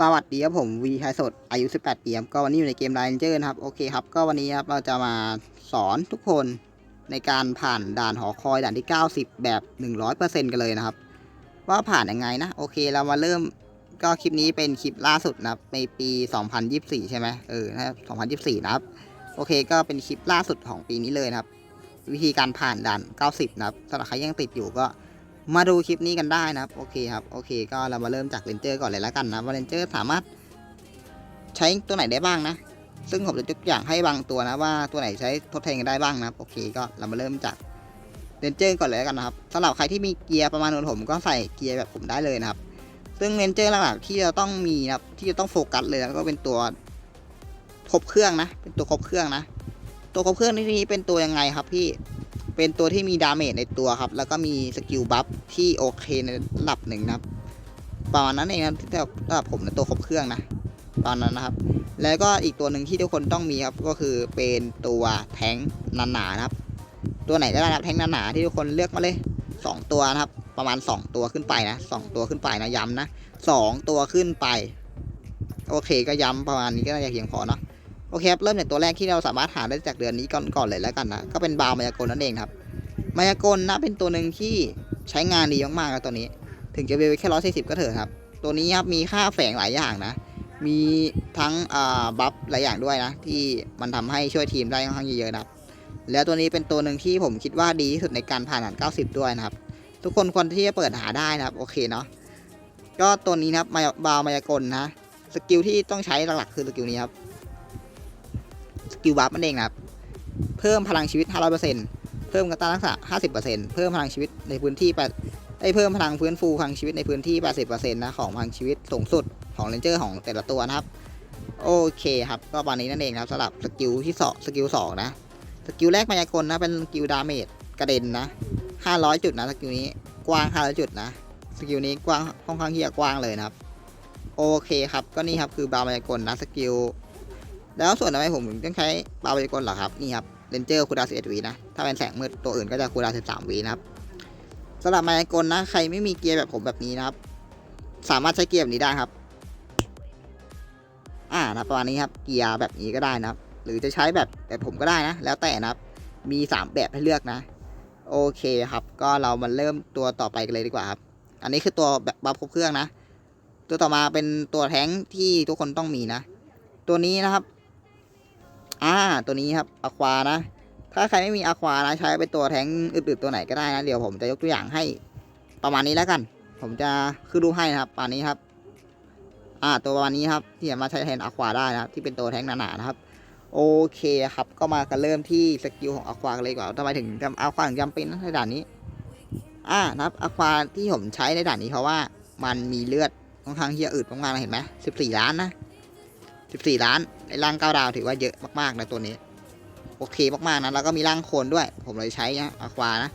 สวัสดีครับผมวีไทยสดอายุ 18ปีครับก็วันนี้อยู่ในเกม r ร n เจอร์นะครับ โอเคครับ ก็วันนี้ครับเราจะมาสอนทุกคนในการผ่านด่านหอคอยด่านที่ 90 แบบ 100%กันเลยนะครับ ว่าผ่านยังไงนะ โอเคเรามาเริ่มก็คลิปนี้เป็นคลิปล่าสุดนะครับในปี 2024 ใช่ไหมเออนะ2024 นะครับ โอเคก็เป็นคลิปล่าสุดของปีนี้เลยนะครับ วิธีการผ่านด่าน 90 นะครับสำหรับใครยังติดอยู่ก็ มาดูคลิปนี้กันได้นะครับโอเคครับโอเค ก็เรามาเริ่มจากเลนเจอร์ก่อนเลยแล้วกันนะว่าเลนเจอร์สามารถใช้ตัวไหนได้บ้างนะ ซึ่งผมจะยกอย่างให้บางตัวนะว่าตัวไหนใช้ทดแทนกันได้บ้างนะครับโอเคก็เรามาเริ่มจากเลนเจอร์ก่อนเลยแล้วกันนะครับสำหรับใครที่มีเกียร์ประมาณเหมือนผมก็ใส่เกียร์แบบผมได้เลยนะครับ ซึ่งเลนเจอร์หลักๆที่เราต้องมีนะครับที่จะต้องโฟกัสเลยแล้วก็เป็นตัวครบเครื่องนะ เป็นตัวครบเครื่องนะ ตัวครบเครื่องที่นี้เป็นตัวยังไงครับพี่ เป็นตัวที่มีดาเมจในตัวครับ แล้วก็มีสกิลบัฟที่โอเคในระดับหนึ่งนะครับประมาณนั้นเองนะที่ระดับผมในตัวครบเครื่องนะตอนนั้นนะครับ แล้วก็อีกตัวหนึ่งที่ทุกคนต้องมีครับก็คือเป็นตัวแทงหนาๆนะครับ ตัวไหนก็ได้นะครับแทงค์หนาๆที่ทุกคนเลือกมาเลยสองตัวนะครับ ประมาณสองตัวขึ้นไปนะสองตัวขึ้นไปนะย้ำนะสองตัวขึ้นไป โอเคก็ย้ำประมาณนี้ก็น่าจะเพียงพอเนาะ โอเคครับเริ่มจากตัวแรกที่เราสามารถหาได้จากเดือนนี้ก่อนก่อนเลยแล้วกันนะก็เป็นบาวมายากลนั่นเองครับมายากลนะเป็นตัวหนึ่งที่ใช้งานดีมากๆครับตัวนี้ ถึงจะเวลแค่ร้อยสี่สิบก็เถอะครับ ตัวนี้ครับมีค่าแฝงหลายอย่างนะ มีทั้งบัฟหลายอย่างด้วยนะ ที่มันทำให้ช่วยทีมได้ค่อนข้างเยอะๆนะครับแล้วตัวนี้เป็นตัวหนึ่งที่ผมคิดว่าดีที่สุดในการผ่านด่าน90 ด้วยนะครับ ทุกคนควรที่จะเปิดหาได้นะครับ โอเคเนาะก็ตัวนี้นะครับมายาบาวมายากลนะสกิลที่ต้องใช้หลักๆคือสกิลนี้ครับ สกิลบัฟมันเองนะครับ เพิ่มพลังชีวิต 500%เพิ่มกระต้านรักษา 50%เพิ่มพลังชีวิตในพื้นที่ได้เพิ่มพลังฟื้นฟูพลังชีวิตในพื้นที่ 80%นะของพลังชีวิตสูงสุดของเรนเจอร์ของแต่ละตัวนะครับ โอเคครับ ก็ประมาณนี้นั่นเองครับสำหรับสกิลที่สองสกิลสองนะ สกิลแรกมายากลนะ เป็นสกิลดาเมจกระเด็นนะ 500 จุดนะสกิลนี้กว้าง 500 จุดนะ สกิลนี้กว้างค่อนข้างที่จะกว้างเลยนะครับ โอเคครับ ก็นี่ครับคือบามายากลนะสกิล แล้วส่วนทำไมผมถึงต้องใช้บาวมายากลเหรอครับนี่ครับเรนเจอร์คูดาวน์11วีนะถ้าเป็นแสงมืดตัวอื่นก็จะคูดาวน์13วีนะครับสำหรับมายากลนะใครไม่มีเกียร์แบบผมแบบนี้นะครับ สามารถใช้เกียร์แบบนี้ได้ครับ อ่านะประมาณนี้ครับเกียร์แบบนี้ก็ได้นะครับ หรือจะใช้แบบแบบผมก็ได้นะ แล้วแต่นะครับ มี3แบบให้เลือกนะ โอเคครับ ก็เรามาเริ่มตัวต่อไปกันเลยดีกว่าครับ อันนี้คือตัวแบบบัฟครบเครื่องนะ ตัวต่อมาเป็นตัวแท้งที่ทุกคนต้องมีนะ ตัวนี้นะครับ อ่า ตัวนี้ครับอะควานะ ถ้าใครไม่มีอะควานะ ใช้เป็นตัวแท้งอื่นๆตัวไหนก็ได้นะ เดี๋ยวผมจะยกตัวอย่างให้ประมาณนี้แล้วกัน ผมจะขึ้นรูปให้นะครับประมาณนี้ครับ อ่า ตัวประมาณนี้ครับที่สามารถใช้แทนอะควาได้นะครับ ที่เป็นตัวแท้งหนาๆนะครับ โอเคครับ ก็มากันเริ่มที่สกิลของอะควาเลยกว่าทำไมถึงจำอะควาถึงจำเป็นนในด่านนี้ อ่านะครับอะควาที่ผมใช้ในด่านนี้เพราะว่ามันมีเลือดค่อนข้างที่จะอืดมากๆนะเห็นไหมสิบสี่ล้านนะ สิบสี่ล้านในร่างเก้าดาวถือว่าเยอะมากๆนะตัวนี้ โอเคมากๆนะแล้วก็มีร่างโคนด้วย ผมเลยใช้นะอะควานะ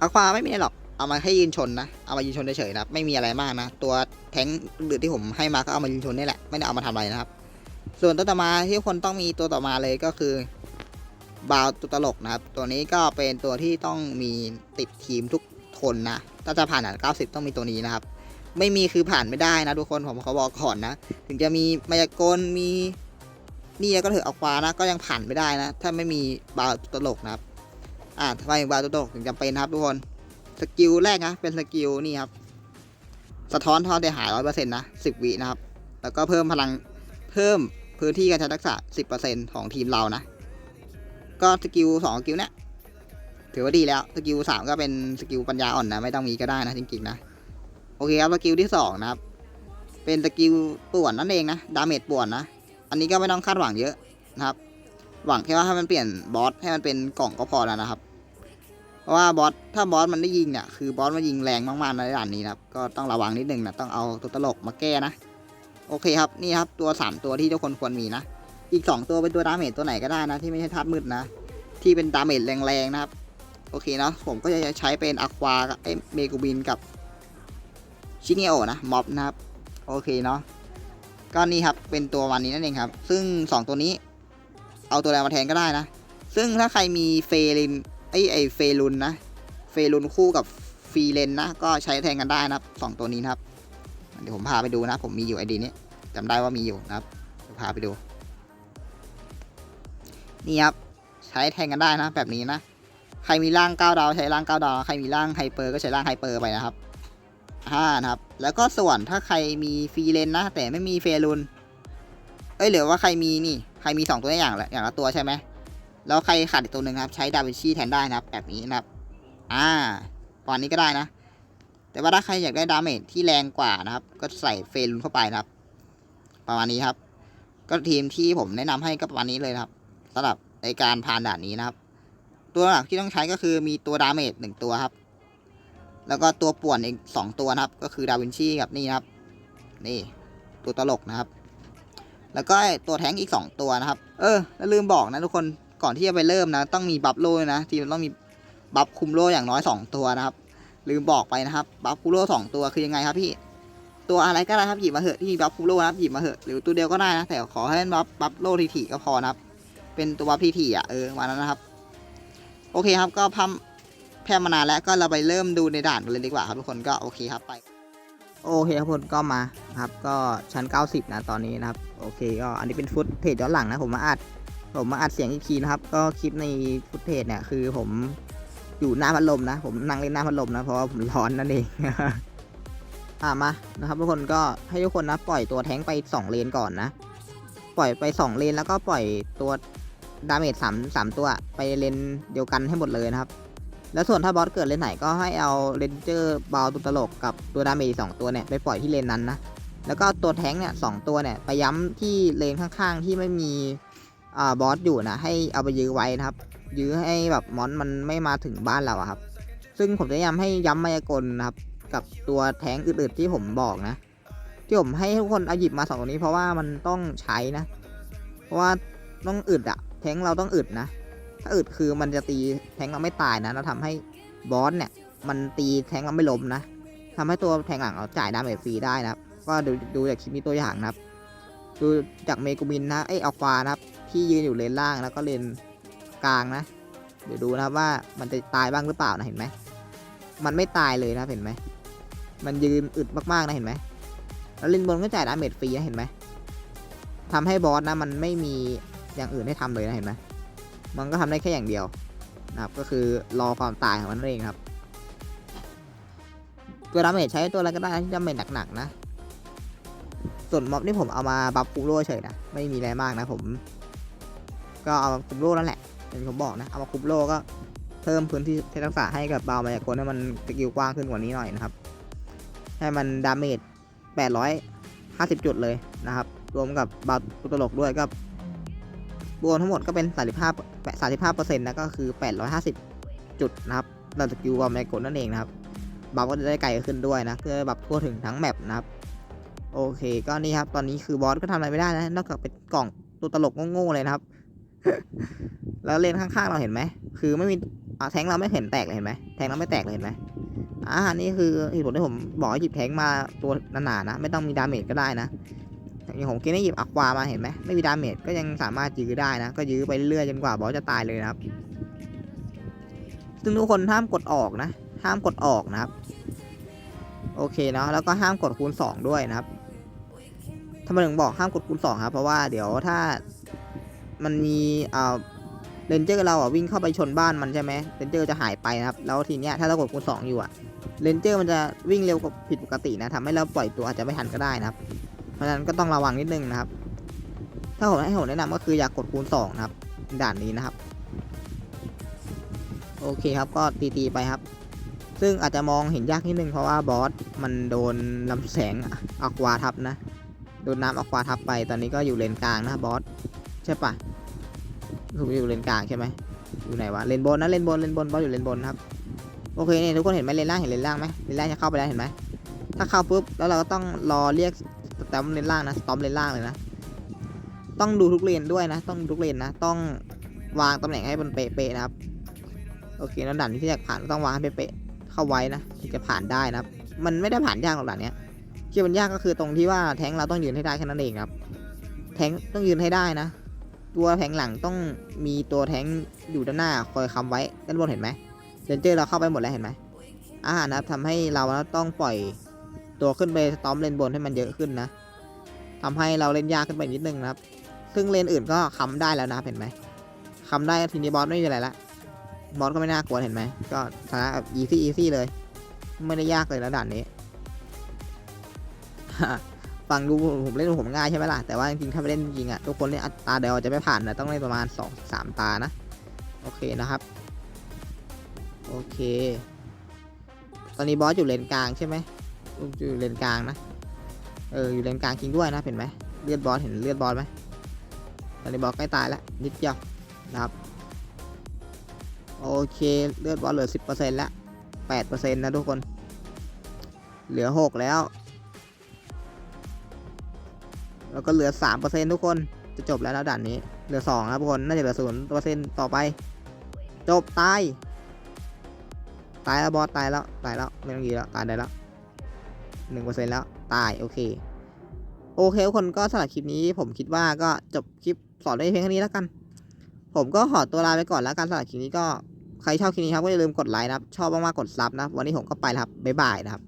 อะควาไม่มีอะไรหรอกเอามาให้ยืนชนนะเอามายืนชนเฉยๆนะไม่มีอะไรมากนะ ตัวแท้งหรือที่ผมให้มาก็เอามายืนชนนี่แหละไม่ได้เอามาทำอะไรนะครับ ส่วนตัวต่อมาที่คนต้องมีตัวต่อมาเลยก็คือบาวตัวตลกนะครับ ตัวนี้ก็เป็นตัวที่ต้องมีติดทีมทุกคนนะถ้าจะผ่านด่าน90 ต้องมีตัวนี้นะครับ ไม่มีคือผ่านไม่ได้นะทุกคนผมขาบอกก่อนนะ ถึงจะมีมายากลมีนี่ก็เถอะเอาควานะก็ยังผ่านไม่ได้นะ ถ้าไม่มีบาวตลกนะครับ อ่าทำไมบาวตัวตลกถึงจำเป็นนะครับทุกคนสกิลแรกนะเป็นสกิลนี่ครับสะท้อนทอเสียหายร้อยเปอร์เซ็นต์นะสิบวินะครับ แล้วก็เพิ่มพลังเพิ่มพื้นที่การใช้ทักษะสิบเปอร์เซ็นต์ของทีมเรานะ ก็สกิลสองสกิลเนี้ยถือว่าดีแล้วสกิลสามก็เป็นสกิลปัญญาอ่อนนะไม่ต้องมีก็ได้นะจริงๆนะ โอเคครับสกิลที่สองนะครับ เป็นสกิลป่วนนั่นเองนะ ดาเมจป่วนนะ อันนี้ก็ไม่ต้องคาดหวังเยอะนะครับ หวังแค่ว่าให้มันเปลี่ยนบอสให้มันเป็นกล่องก็พอแล้วนะครับ เพราะว่าบอสถ้าบอสมันได้ยิงเนี่ยคือบอสมันยิงแรงมากๆในด่านนี้นะครับ ก็ต้องระวังนิดนึงนะต้องเอาตัวตลกมาแก้นะ โอเคครับนี่ครับตัว 3 ตัวที่ทุกคนควรมีนะ อีก 2 ตัวเป็นตัวดาเมจตัวไหนก็ได้นะ ที่ไม่ใช่ธาตุมืดนะ ที่เป็นดาเมจแรงๆนะครับ โอเคเนาะผมก็จะใช้เป็นอะควากับเมกูบินกับ ชิเนโอนะม็อบนะครับ โอเคเนาะก็นี่ครับเป็นตัววันนี้นั่นเองครับ ซึ่ง 2 ตัวนี้ เอาตัวแรงมาแทนก็ได้นะ ซึ่งถ้าใครมีเฟรินไอไอเฟรุนนะเฟรุนคู่กับฟีเลนนะก็ใช้แทนกันได้นะครับสองตัวนี้นะครับเดี๋ยวผมพาไปดูนะ ผมมีอยู่ไอดีนี้จำได้ว่ามีอยู่นะครับเดี๋ยวพาไปดูนี่ครับใช้แทงกันได้นะ แบบนี้นะ ใครมีร่างเก้าดาวใช้ร่างเก้าดาวใครมีร่างไฮเปอร์ก็ใช้ร่างไฮเปอร์ไปนะครับ ห้านะครับ แล้วก็ส่วนถ้าใครมีฟีเลนนะ แต่ไม่มีเฟรุน เอ้ยหรือว่าใครมีนี่ ใครมีสองตัวอย่างละอย่างละตัวใช่ไหม แล้วใครขาดอีกตัวหนึ่งครับ ใช้ดาวินชีแทนได้นะครับ แบบนี้นะครับ อ่า ตอนนี้ก็ได้นะ แต่ว่าถ้าใครอยากได้ดาเมจที่แรงกว่านะครับ ก็ใส่เฟรุนเข้าไปนะครับ ประมาณนี้ครับ ก็ทีมที่ผมแนะนำให้ก็ประมาณนี้เลยครับสำหรับในการผ่านด่านนี้นะครับ ตัวหลักที่ต้องใช้ก็คือมีตัวดาเมจหนึ่งตัวครับ แล้วก็ตัวป่วนอีกสองตัวนะครับ ก็คือดาวินชีกับนี่นะครับ นี่ ตัวตลกนะครับ แล้วก็ตัวแท้งอีกสองตัวนะครับ เออแล้วลืมบอกนะทุกคนก่อนที่จะไปเริ่มนะ ต้องมีบัฟโล่นะทีมต้องมีบัฟคุมโล่อย่างน้อยสองตัวนะครับ ลืมบอกไปนะครับบัฟคุมโล่สองตัวคือยังไงครับพี่ตัวอะไรก็ได้ครับหยิบมาเหอะที่มีบัฟคุมโล่นะครับหยิบมาเหอะหรือตัวเดียวก็ได้นะแต่ขอให้บัฟบัฟโล่ทีๆก็พอนะครับ เป็นตัวบัฟทีๆอะเออมาแล้วนะครับ โอเคครับก็พัม แพร่มานานแล้วก็เราไปเริ่มดูในด่านกันเลยดีกว่าครับทุกคนก็โอเคครับไป โอเคครับทุกคนก็มาครับก็ชั้น 90 นะตอนนี้นะครับโอเคก็อันนี้เป็นฟุตเทจย้อนหลังนะผมมาอัดผมมาอัดเสียงอีกทีนะครับ ก็คลิปในฟุตเทจเนี่ยคือผมอยู่หน้าพัดลมนะ ผมนั่งเล่นหน้าพัดลมนะเพราะว่าผมร้อนนั่นเองอ่ามานะครับทุกคนก็ให้ทุกคนนะปล่อยตัวแท้งไป 2 เลนก่อนนะ ปล่อยไป 2 เลนแล้วก็ปล่อยตัวดาเมจสามสามตัวไปเลนเดียวกันให้หมดเลยนะครับ แล้วส่วนถ้าบอสเกิดเลนไหนก็ให้เอาเรนเจอร์บาวตัวตลกกับตัวดาเมจสองตัวเนี่ยไปปล่อยที่เลนนั้นนะ แล้วก็ตัวแท้งเนี่ยสองตัวเนี่ยไปย้ำที่เลนข้างๆที่ไม่มีอ่าบอสอยู่นะให้เอาไปยื้อไว้นะครับ ยื้อให้แบบมอนมันไม่มาถึงบ้านเราครับ ซึ่งผมจะย้ำให้ย้ำมายากลนะครับกับตัวแท้งอื่นๆที่ผมบอกนะ ที่ผมให้ทุกคนเอาหยิบมาสองตัวนี้เพราะว่ามันต้องใช้นะ เพราะว่าต้องอึดอะแท้งเราต้องอึดนะ ถ้าอึดคือมันจะตีแทงเราไม่ตายนะแล้วทำให้บอสเนี่ย มันตีแทงเราไม่ล้มนะทำให้ตัวแทงหลังเราจ่ายดาเมจฟรีได้นะครับ ก็ดูดูจากคลิปนี้ตัวอย่างนะครับ ดูจากเมกุมินนะเอ้ยอัลฟานะครับที่ยืนอยู่เลนล่างแล้วก็เลนกลางนะ เดี๋ยวดูนะครับว่ามันจะตายบ้างหรือเปล่านะเห็นไหมมันไม่ตายเลยนะเห็นไหมมันยืนอึดมากๆนะเห็นไหมแล้วเลนบนก็จ่ายดาเมจฟรีนะเห็นไหมทำให้บอสนะมันไม่มีอย่างอื่นให้ทำเลยนะเห็นไหม มันก็ทำได้แค่อย่างเดียวนะครับก็คือรอความตายของมันนั่นเองครับ ตัวดาเมจใช้ตัวอะไรก็ได้ที่ดาเมจหนักๆนะ ส่วนม็อบนี่ผมเอามาบัฟคูโร่เฉยนะไม่มีอะไรมากนะผม ก็เอามาคุมโร่นั่นแหละอย่างที่ผมบอกนะเอามาคุมโร่ก็เพิ่มพื้นที่เททักษะให้กับบาวมายากลให้มันสกิลกว้างขึ้นกว่านี้หน่อยนะครับ ให้มันดาเมจ850 จุดเลยนะครับ รวมกับบาวตลกด้วยก็ รวมทั้งหมดก็เป็น 35 35เปอร์เซ็นต์นะก็คือ 850 จุดนะครับเราจะกิวบอมในกดนั่นเองนะครับบัฟก็จะได้ไกลขึ้นด้วยนะเพื่อบัฟทั่วถึงทั้งแมปนะครับ โอเค ก็นี่ครับ ตอนนี้คือบอสก็ทำอะไรไม่ได้นะนอกจากเป็นกล่องตัวตลกโง่ๆเลยนะครับ แล้วเลนข้างๆเราเห็นไหมคือไม่มีอาแทงเราไม่เห็นแตกเลยเห็นไหมแทงเราไม่แตกเลยเห็นไหมอ่านี่คือเหตุผลที่ผมบอกให้หยิบแทงมาตัวหนาๆนะ ไม่ต้องมีดาเมจก็ได้นะ อย่างผมกินได้หยิบอัความาเห็นไหมไม่มีดาเมจก็ยังสามารถยื้อได้นะ ก็ยื้อไปเรื่อยจนกว่าบอสจะตายเลยนะครับ ซึ่งทุกคนห้ามกดออกนะ ห้ามกดออกนะครับ โอเคเนาะแล้วก็ห้ามกดคูณ 2 ด้วยนะครับทำไมถึงบอกห้ามกดคูณ2ครับเพราะว่าเดี๋ยวถ้ามันมีอ่าเรนเจอร์เราอะวิ่งเข้าไปชนบ้านมันใช่ไหมเรนเจอร์จะหายไปนะครับ แล้วทีเนี้ยถ้าเรากดคูณ2อยู่อะเรนเจอร์มันจะวิ่งเร็วกว่าผิดปกตินะทำให้เราปล่อยตัวอาจจะไม่ทันก็ได้นะครับ ราะฉะนั้นก็ต้องระวังนิดนึงนะครับ ถ้าผมให้ผมแนะนำก็คืออย่ากกดคูณ2นะครับ ด่านนี้นะครับ โอเคครับก็ตีๆไปครับ ซึ่งอาจจะมองเห็นยากนิดนึงเพราะว่าบอสมันโดนลำแสงอควาทับนะ โดนน้ำอควาทับไป ตอนนี้ก็อยู่เลนกลางนะบอสใช่ปะถูกอยู่เลนกลางใช่ไหมอยู่ไหนวะเลนบนนะเลนบนเลนบนบอสอยู่เลนบนครับโอเคเนี่ยทุกคนเห็นไหมเลนล่างเห็นเลนล่างไหมเลนล่างจะเข้าไปแล้วเห็นไหมถ้าเข้าปุ๊บแล้วเราก็ต้องรอเรียก แตมเลนล่างนะสตอมเลนล่างเลยนะ ต้องดูทุกเลนด้วยนะ ต้องดูทุกเลนนะ ต้องวางตำแหน่งให้มันเป๊ะๆนะครับ โอเคแล้วด่านที่อยากผ่านต้องวางให้เป๊ะๆเข้าไว้นะถึงจะผ่านได้นะครับ มันไม่ได้ผ่านยากหรอกด่านเนี้ยที่มันยากก็คือตรงที่ว่าแทงเราต้องยืนให้ได้แค่นั้นเองครับ แทงต้องยืนให้ได้นะ ตัวแทงหลังต้องมีตัวแทงอยู่ด้านหน้าคอยคำไว้ด้านบนเห็นไหมเรนเจอร์เราเข้าไปหมดแล้วเห็นไหมอ่านะครับทำให้เราต้องปล่อย ตัวขึ้นไปสตอมเลนบนให้มันเยอะขึ้นนะทำให้เราเล่นยากขึ้นไปนิดนึงนะครับ ซึ่งเลนอื่นก็ค้ำได้แล้วนะเห็นไหมค้ำได้ทีนี้บอสไม่มีอะไรละบอสก็ไม่น่ากลัวเห็นไหมก็ชนะแบบอีซี่อีซี่เลย ไม่ได้ยากเลยนะด่านนี้ฟังดูผมเล่นผมง่ายใช่ไหมล่ะแต่ว่าจริงๆถ้าไปเล่นจริงๆอะทุกคนเนี่ยอัตราเดียวจะไม่ผ่านนะต้องเล่นประมาณ2อสามตานะ โอเคนะครับ โอเค ตอนนี้บอสอยู่เลนกลางใช่ไหม อยู่เลนกลางนะ เออ อยู่เลนกลางจริงด้วยนะเห็นไหมเลือดบอสเห็นเลือดบอสไหมตอนนี้บอสใกล้ตายแล้วนิดเดียวนะครับโอเคเลือดบอสเหลือสิบเปอร์เซ็นต์แล้วแปดเปอร์เซ็นต์นะทุกคน เหลือหกแล้ว แล้วก็เหลือสามเปอร์เซ็นทุกคนจะจบแล้วนะด่านนี้ เหลือสองครับทุกคนน่าจะเหลือศูนย์เปอร์เซ็นต์ต่อไป จบตาย ตายแล้วบอสตายแล้วตายแล้วไม่ต้องยีแล้วตายได้แล้ว หนึ่งเปอร์เซ็นต์แล้วตายโอเค โอเคทุกคนก็สำหรับคลิปนี้ผมคิดว่าก็จบคลิปสอนด้วยเพียงแค่นี้แล้วกัน ผมก็ขอตัวลาไปก่อนแล้วกันสำหรับคลิปนี้ก็ใครชอบคลิปนี้ครับก็อย่าลืมกดไลค์นะครับ ชอบมากๆกดซับนะ วันนี้ผมก็ไปแล้วครับบ๊ายบายนะครับ